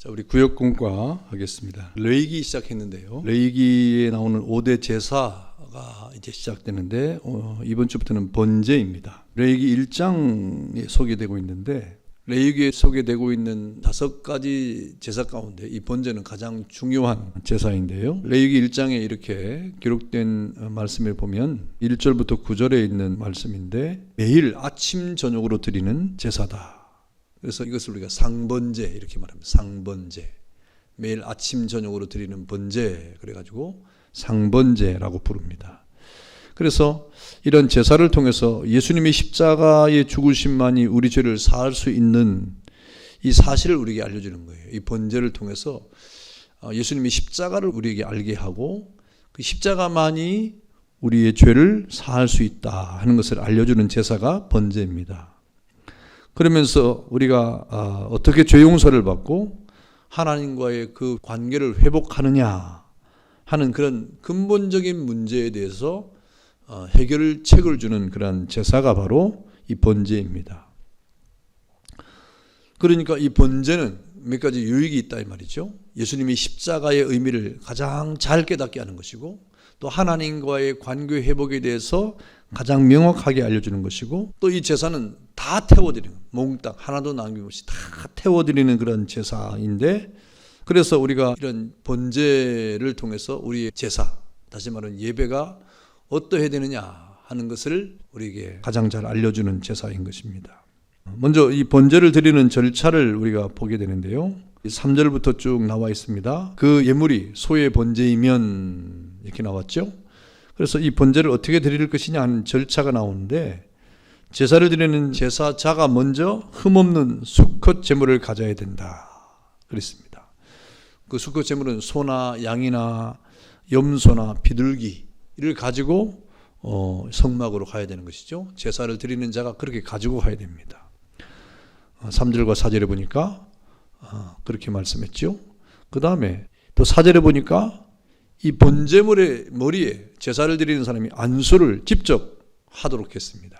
자, 우리 구역공과 하겠습니다. 레이기 시작했는데요. 레이기에 나오는 5대 제사가 이제 시작되는데 어, 이번 주부터는 번제입니다. 레이기 1장에 소개되고 있는데 레이기에 소개되고 있는 다섯 가지 제사 가운데 이 번제는 가장 중요한 제사인데요. 레이기 1장에 이렇게 기록된 어, 말씀을 보면 1절부터 9절에 있는 말씀인데 매일 아침 저녁으로 드리는 제사다. 그래서 이것을 우리가 상번제 이렇게 말합니다. 상번제. 매일 아침 저녁으로 드리는 번제 그래 가지고 상번제라고 부릅니다. 그래서 이런 제사를 통해서 예수님이 십자가의 죽으심만이 우리 죄를 사할 수 있는 이 사실을 우리에게 알려주는 거예요. 이 번제를 통해서 어, 예수님이 십자가를 우리에게 알게 하고 그 십자가만이 우리의 죄를 사할 수 있다 하는 것을 알려주는 제사가 번제입니다. 그러면서 우리가 아, 어떻게 죄 용서를 받고 하나님과의 그 관계를 회복하느냐 하는 그런 근본적인 문제에 대해서 어, 해결 책을 주는 그런 제사가 바로 이 번제입니다. 그러니까 이 번제는 몇 가지 유익이 있다 이 말이죠. 예수님이 십자가의 의미를 가장 잘 깨닫게 하는 것이고 또 하나님과의 관계 회복에 대해서 가장 명확하게 알려주는 것이고 또 이 제사는 다 태워드리는 몽땅 하나도 남김없이 다 태워드리는 그런 제사인데 그래서 우리가 이런 번제를 통해서 우리의 제사 다시 말하면 예배가 어떠해야 되느냐 하는 것을 우리에게 가장 잘 알려주는 제사인 것입니다. 먼저 이 번제를 드리는 절차를 우리가 보게 되는데요. 3절부터 쭉 나와 있습니다. 그 예물이 소의 번제이면 이렇게 나왔죠. 그래서 이 번제를 어떻게 드릴 것이냐 하는 절차가 나오는데 제사를 드리는 제사자가 먼저 흠없는 수컷 제물을 가져야 된다. 그랬습니다. 그 수컷 제물은 소나 양이나 염소나 비둘기를 가지고 어, 성막으로 가야 되는 것이죠. 제사를 드리는 자가 그렇게 가지고 가야 됩니다. 어, 3절과 4절에 보니까 어, 그렇게 말씀했죠. 그 다음에 또 4절에 보니까 이 번제물의 머리에 제사를 드리는 사람이 안수를 직접 하도록 했습니다.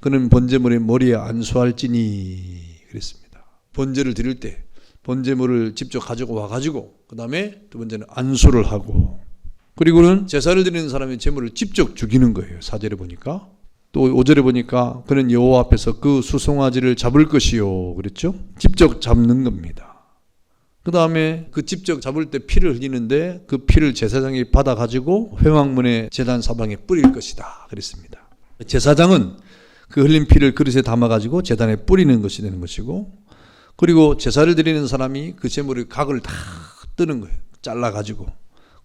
그는 번제물의 머리에 안수할지니 그랬습니다. 번제를 드릴 때 번제물을 직접 가지고 와 가지고 그 다음에 두 번째는 안수를 하고 그리고는 제사를 드리는 사람이 제물을 직접 죽이는 거예요. 사절에 보니까 또 5절에 보니까 그는 여호와 앞에서 그 수송아지를 잡을 것이요 그랬죠? 직접 잡는 겁니다. 그 다음에 그 직접 잡을 때 피를 흘리는데 그 피를 제사장이 받아 가지고 회왕문의 제단 사방에 뿌릴 것이다 그랬습니다. 제사장은 그 흘린 피를 그릇에 담아 가지고 제단에 뿌리는 것이 되는 것이고 그리고 제사를 드리는 사람이 그 제물의 각을 다 뜨는 거예요. 잘라 가지고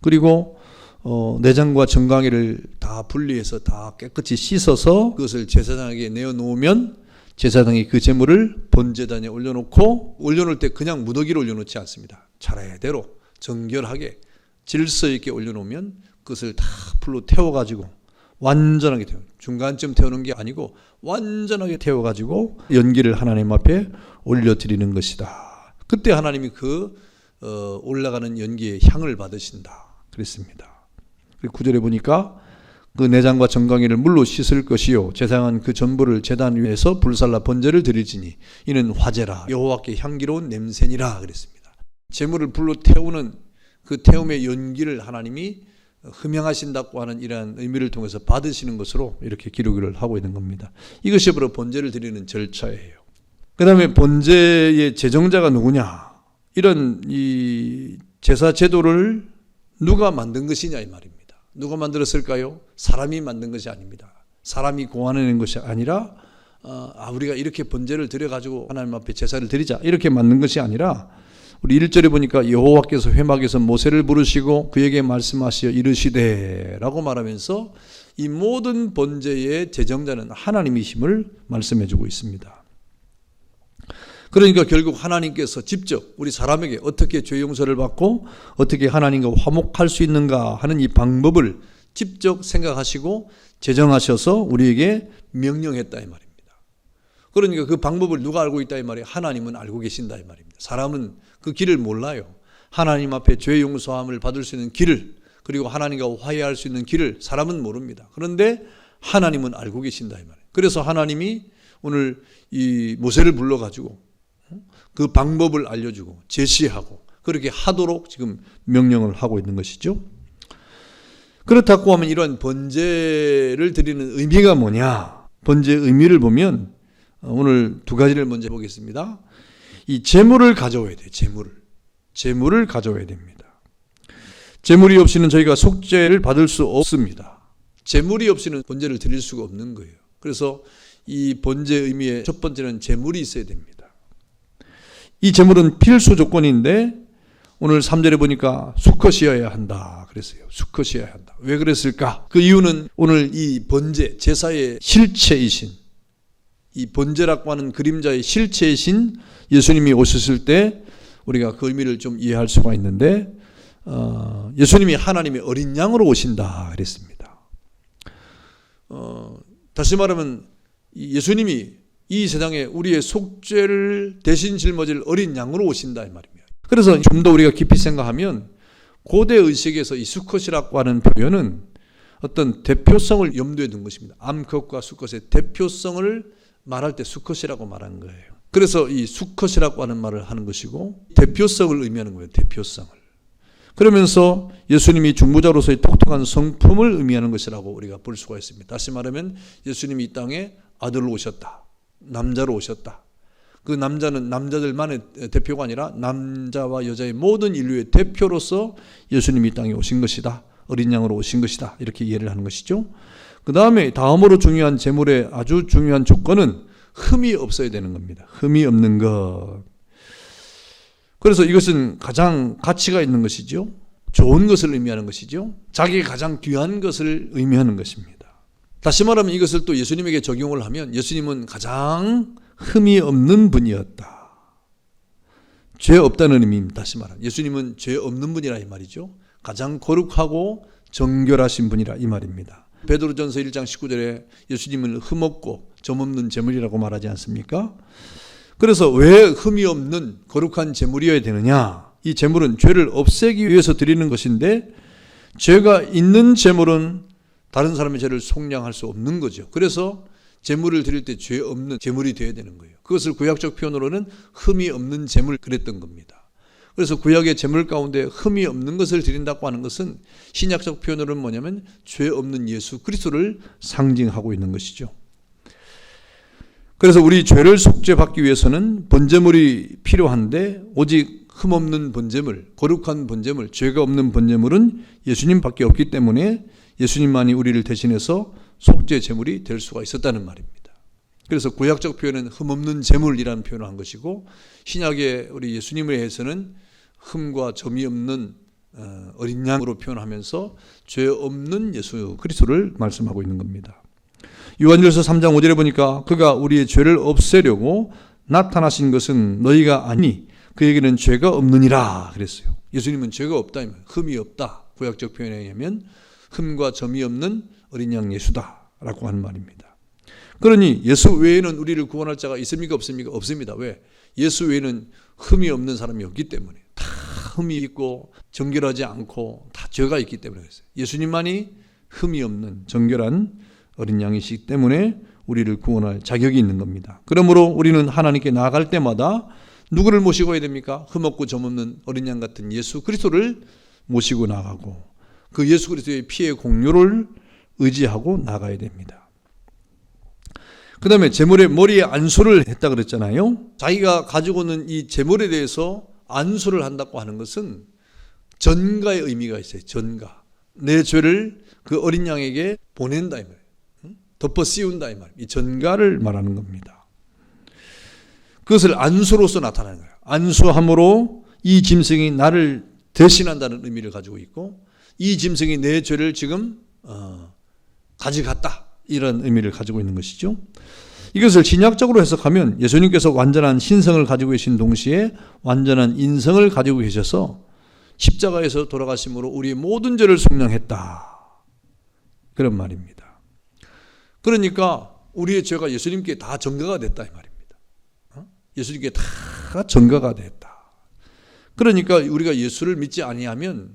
그리고 어, 내장과 정강이를 다 분리해서 다 깨끗이 씻어서 그것을 제사장에게 내어 놓으면 제사장이 그 제물을 번제단에 올려놓고 올려놓을 때 그냥 무더기로 올려놓지 않습니다. 차례대로 정결하게 질서 있게 올려놓으면 그것을 다 불로 태워가지고 완전하게 태워 중간쯤 태우는 게 아니고 완전하게 태워가지고 연기를 하나님 앞에 올려드리는 것이다. 그때 하나님이 그 어, 올라가는 연기의 향을 받으신다. 그랬습니다. 구절에 보니까 그 내장과 정강이를 물로 씻을 것이요 제사장은 그 전부를 제단 위에서 불살라 번제를 드리지니 이는 화제라 여호와께 향기로운 냄새니라 그랬습니다. 제물을 불로 태우는 그 태움의 연기를 하나님이 흠양하신다고 하는 이러한 의미를 통해서 받으시는 것으로 이렇게 기록을 하고 있는 겁니다. 이것이 바로 번제를 드리는 절차예요. 그 다음에 번제의 제정자가 누구냐? 이런 이 제사 제도를 누가 만든 것이냐 이 말입니다. 누가 만들었을까요? 사람이 만든 것이 아닙니다. 사람이 고안해낸 것이 아니라 어, 아, 우리가 이렇게 번제를 드려 가지고 하나님 앞에 제사를 드리자 이렇게 만든 것이 아니라 우리 1절에 보니까 여호와께서 회막에서 모세를 부르시고 그에게 말씀하시어 이르시되라고 말하면서 이 모든 번제의 제정자는 하나님이심을 말씀해 주고 있습니다. 그러니까 결국 하나님께서 직접 우리 사람에게 어떻게 죄 용서를 받고 어떻게 하나님과 화목할 수 있는가 하는 이 방법을 직접 생각하시고 제정하셔서 우리에게 명령했다 이 말입니다. 그러니까 그 방법을 누가 알고 있다 이 말이에요. 하나님은 알고 계신다 이 말입니다. 사람은 그 길을 몰라요. 하나님 앞에 죄 용서함을 받을 수 있는 길을 그리고 하나님과 화해할 수 있는 길을 사람은 모릅니다. 그런데 하나님은 알고 계신다 이 말이에요. 그래서 하나님이 오늘 이 모세를 불러 가지고 그 방법을 알려주고 제시하고 그렇게 하도록 지금 명령을 하고 있는 것이죠. 그렇다고 하면 이러한 번제를 드리는 의미가 뭐냐? 번제의 의미를 보면 어, 오늘 두 가지를 먼저 보겠습니다. 이 재물을 가져와야 돼. 재물을. 재물을 가져와야 됩니다. 재물이 없이는 저희가 속죄를 받을 수 없습니다. 재물이 없이는 번제를 드릴 수가 없는 거예요. 그래서 이 번제 의미의 첫 번째는 재물이 있어야 됩니다. 이 재물은 필수 조건인데 오늘 3절에 보니까 수컷이어야 한다 그랬어요. 수컷이어야 한다. 왜 그랬을까? 그 이유는 오늘 이 번제 제사의 실체이신 이 번제라고 하는 그림자의 실체이신 예수님이 오셨을 때 우리가 그 의미를 좀 이해할 수가 있는데 어, 예수님이 하나님의 어린 양으로 오신다 그랬습니다. 어, 다시 말하면 이 예수님이 이 세상에 우리의 속죄를 대신 짊어질 어린 양으로 오신다 이 말입니다. 그래서 좀 더 우리가 깊이 생각하면 고대 의식에서 이 수컷이라고 하는 표현은 어떤 대표성을 염두에 둔 것입니다. 암컷과 수컷의 대표성을 말할 때 수컷이라고 말한 거예요. 그래서 이 수컷이라고 하는 말을 하는 것이고 대표성을 의미하는 거예요. 대표성을. 그러면서 예수님이 중보자로서의 독특한 성품을 의미하는 것이라고 우리가 볼 수가 있습니다. 다시 말하면 예수님이 이 땅에 아들로 오셨다. 남자로 오셨다. 그 남자는 남자들만의 대표가 아니라 남자와 여자의 모든 인류의 대표로서 예수님이 이 땅에 오신 것이다. 어린 양으로 오신 것이다. 이렇게 이해를 하는 것이죠. 그 다음에 다음으로 중요한 제물의 아주 중요한 조건은 흠이 없어야 되는 겁니다. 흠이 없는 것. 그래서 이것은 가장 가치가 있는 것이죠. 좋은 것을 의미하는 것이죠. 자기가 가장 귀한 것을 의미하는 것입니다. 다시 말하면 이것을 또 예수님에게 적용을 하면 예수님은 가장 흠이 없는 분이었다. 죄 없다는 의미입니다. 다시 말하면 예수님은 죄 없는 분이라 이 말이죠. 가장 거룩하고 정결하신 분이라 이 말입니다. 베드로전서 1장 19절에 예수님은 흠없고 점없는 제물이라고 말하지 않습니까? 그래서 왜 흠이 없는 거룩한 제물이어야 되느냐? 이 제물은 죄를 없애기 위해서 드리는 것인데 죄가 있는 제물은 다른 사람의 죄를 속량할 수 없는 거죠. 그래서 제물을 드릴 때 죄 없는 제물이 되어야 되는 거예요. 그것을 구약적 표현으로는 흠이 없는 제물 그랬던 겁니다. 그래서 구약의 제물 가운데 흠이 없는 것을 드린다고 하는 것은 신약적 표현으로는 뭐냐면 죄 없는 예수 그리스도를 상징하고 있는 것이죠. 그래서 우리 죄를 속죄받기 위해서는 번제물이 필요한데 오직 흠 없는 번제물, 거룩한 번제물, 죄가 없는 번제물은 예수님밖에 없기 때문에 예수님만이 우리를 대신해서 속죄 제물이 될 수가 있었다는 말입니다. 그래서 구약적 표현은 흠 없는 제물이라는 표현을 한 것이고 신약의 우리 예수님에 대해서는 흠과 점이 없는 어, 어린 양으로 표현하면서 죄 없는 예수 그리스도를 말씀하고 있는 겁니다. 요한일서 3장 5절에 보니까 그가 우리의 죄를 없애려고 나타나신 것은 너희가 아니 그에게는 죄가 없느니라 그랬어요. 예수님은 죄가 없다 흠이 없다. 구약적 표현에 의하면 흠과 점이 없는 어린 양 예수다라고 하는 말입니다. 그러니 예수 외에는 우리를 구원할 자가 있습니까 없습니까? 없습니다. 왜? 예수 외에는 흠이 없는 사람이 없기 때문에 다 흠이 있고 정결하지 않고 다 죄가 있기 때문에 그랬어요. 예수님만이 흠이 없는 정결한 어린 양이시기 때문에 우리를 구원할 자격이 있는 겁니다. 그러므로 우리는 하나님께 나아갈 때마다 누구를 모시고 해야 됩니까? 흠없고 점없는 어린 양 같은 예수 그리스도를 모시고 나가고 그 예수 그리스도의 피의 공로를 의지하고 나가야 됩니다. 그 다음에 재물의 머리에 안수를 했다 그랬잖아요. 자기가 가지고 있는 이 재물에 대해서 안수를 한다고 하는 것은 전가의 의미가 있어요. 전가. 내 죄를 그 어린 양에게 보낸다 이 말이에요. 덮어 씌운다 이 말이에요. 이 전가를 말하는 겁니다. 그것을 안수로서 나타나는 거예요. 안수함으로 이 짐승이 나를 대신한다는 의미를 가지고 있고 이 짐승이 내 죄를 지금 어, 가져갔다 이런 의미를 가지고 있는 것이죠. 이것을 신약적으로 해석하면 예수님께서 완전한 신성을 가지고 계신 동시에 완전한 인성을 가지고 계셔서 십자가에서 돌아가심으로 우리의 모든 죄를 속량했다. 그런 말입니다. 그러니까 우리의 죄가 예수님께 다 전가가 됐다 이 말입니다. 어? 예수님께 다 전가가 됐다. 그러니까 우리가 예수를 믿지 아니하면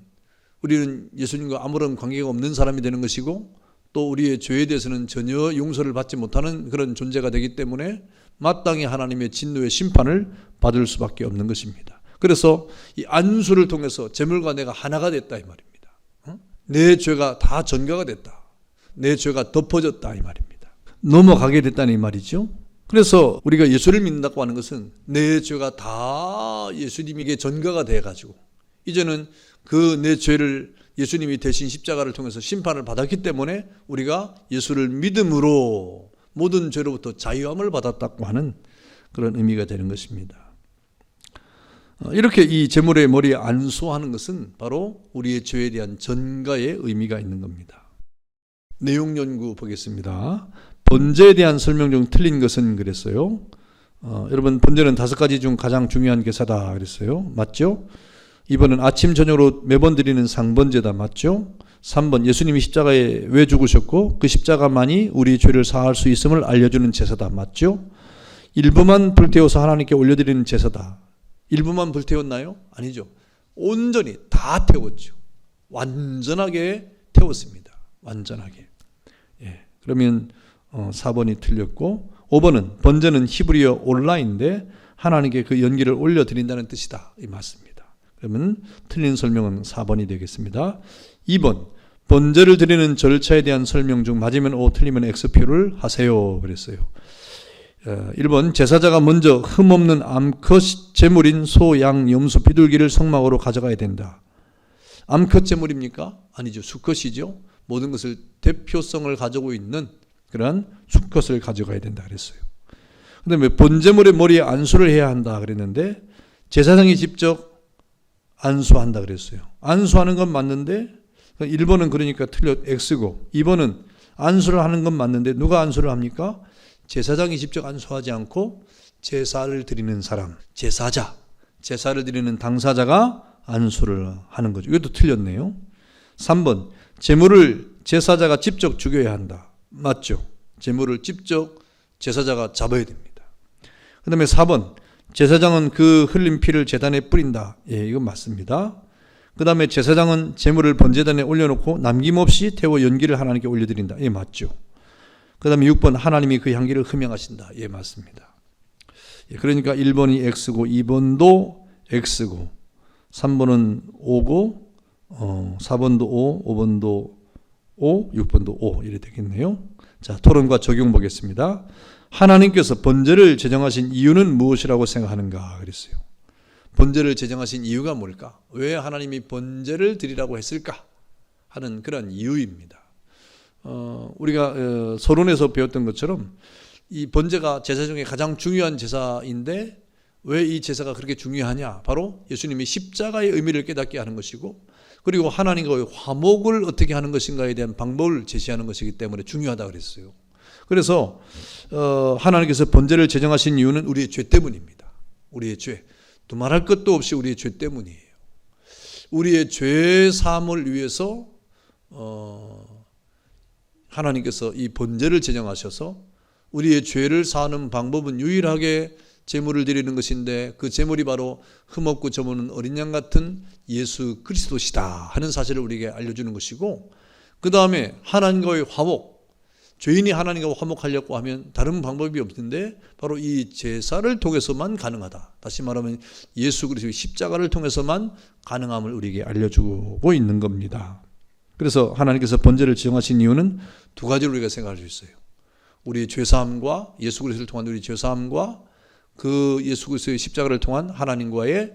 우리는 예수님과 아무런 관계가 없는 사람이 되는 것이고 또 우리의 죄에 대해서는 전혀 용서를 받지 못하는 그런 존재가 되기 때문에 마땅히 하나님의 진노의 심판을 받을 수밖에 없는 것입니다. 그래서 이 안수를 통해서 재물과 내가 하나가 됐다 이 말입니다. 어? 내 죄가 다 전가가 됐다. 내 죄가 덮어졌다 이 말입니다. 넘어가게 됐다는 이 말이죠. 그래서 우리가 예수를 믿는다고 하는 것은 내 죄가 다 예수님에게 전가가 돼 가지고 이제는 그 내 죄를 예수님이 대신 십자가를 통해서 심판을 받았기 때문에 우리가 예수를 믿음으로 모든 죄로부터 자유함을 받았다고 하는 그런 의미가 되는 것입니다. 어, 이렇게 이 제물의 머리에 안수하는 것은 바로 우리의 죄에 대한 전가의 의미가 있는 겁니다. 내용 연구 보겠습니다. 번제에 대한 설명 중 틀린 것은 그랬어요. 어, 여러분 번제는 다섯 가지 중 가장 중요한 제사다 그랬어요. 맞죠? 2번은 아침 저녁으로 매번 드리는 상번제다 맞죠? 3번 예수님이 십자가에 왜 죽으셨고 그 십자가만이 우리 죄를 사할 수 있음을 알려주는 제사다 맞죠? 일부만 불태워서 하나님께 올려드리는 제사다. 일부만 불태웠나요? 아니죠. 온전히 다 태웠죠. 완전하게 태웠습니다. 완전하게. 예. 그러면 어, 4번이 틀렸고 5번은 번제는 히브리어 온라인인데 하나님께 그 연기를 올려드린다는 뜻이다. 이 맞습니다. 그러면 틀린 설명은 4번이 되겠습니다. 2번 번제를 드리는 절차에 대한 설명 중 맞으면 O 틀리면 X표를 하세요. 그랬어요. 1번 제사자가 먼저 흠없는 암컷 제물인 소, 양, 염소, 비둘기를 성막으로 가져가야 된다. 암컷 제물입니까? 아니죠. 수컷이죠. 모든 것을 대표성을 가지고 있는 그런 수컷을 가져가야 된다 그랬어요. 그다음에 본제물의 머리에 안수를 해야 한다 그랬는데 제사장이 직접 안수한다 그랬어요. 안수하는 건 맞는데 1번은 그러니까 틀려 X고 2번은 안수를 하는 건 맞는데 누가 안수를 합니까? 제사장이 직접 안수하지 않고 제사를 드리는 사람, 제사자, 제사를 드리는 당사자가 안수를 하는 거죠. 이것도 틀렸네요. 3번 제물을 제사자가 직접 죽여야 한다. 맞죠? 제물을 직접 제사자가 잡아야 됩니다. 그 다음에 4번 제사장은 그 흘린 피를 제단에 뿌린다. 예, 이건 맞습니다. 그 다음에 제사장은 제물을 번제단에 올려놓고 남김없이 태워 연기를 하나님께 올려드린다. 예, 맞죠. 그 다음에 6번 하나님이 그 향기를 흠양하신다. 예, 맞습니다. 예, 그러니까 1번이 X고 2번도 X고 3번은 O고 어, 4번도 O, 5번도 O, 6번도 O 이래 되겠네요. 자, 토론과 적용 보겠습니다. 하나님께서 번제를 제정하신 이유는 무엇이라고 생각하는가 그랬어요. 번제를 제정하신 이유가 뭘까? 왜 하나님이 번제를 드리라고 했을까? 하는 그런 이유입니다. 어, 우리가 어, 서론에서 배웠던 것처럼 이 번제가 제사 중에 가장 중요한 제사인데 왜 이 제사가 그렇게 중요하냐? 바로 예수님이 십자가의 의미를 깨닫게 하는 것이고 그리고 하나님과의 화목을 어떻게 하는 것인가에 대한 방법을 제시하는 것이기 때문에 중요하다 그랬어요. 그래서 어, 하나님께서 번제를 제정하신 이유는 우리의 죄 때문입니다. 우리의 죄. 두말할 것도 없이 우리의 죄 때문이에요. 우리의 죄 사함을 위해서 어, 하나님께서 이 번제를 제정하셔서 우리의 죄를 사하는 방법은 유일하게 제물을 드리는 것인데 그 제물이 바로 흠없고 저무는 어린 양 같은 예수 그리스도시다 하는 사실을 우리에게 알려주는 것이고 그 다음에 하나님과의 화목 죄인이 하나님과 화목하려고 하면 다른 방법이 없는데 바로 이 제사를 통해서만 가능하다. 다시 말하면 예수 그리스도의 십자가를 통해서만 가능함을 우리에게 알려주고 있는 겁니다. 그래서 하나님께서 번제를 지정하신 이유는 두 가지로 우리가 생각할 수 있어요. 우리 죄사함과 예수 그리스도를 통한 우리 죄사함과 그 예수 그리스도의 십자가를 통한 하나님과의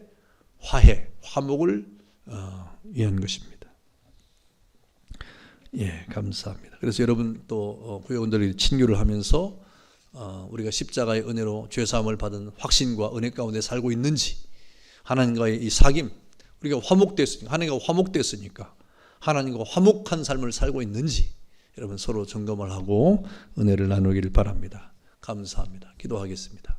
화해, 화목을 어, 위한 것입니다. 예, 감사합니다. 그래서 여러분 또 구역원들이 어, 친교를 하면서 어, 우리가 십자가의 은혜로 죄 사함을 받은 확신과 은혜 가운데 살고 있는지 하나님과의 이 사귐 우리가 화목됐으니까 하나님과 화목됐으니까 하나님과 화목한 삶을 살고 있는지 여러분 서로 점검을 하고 은혜를 나누기를 바랍니다. 감사합니다. 기도하겠습니다.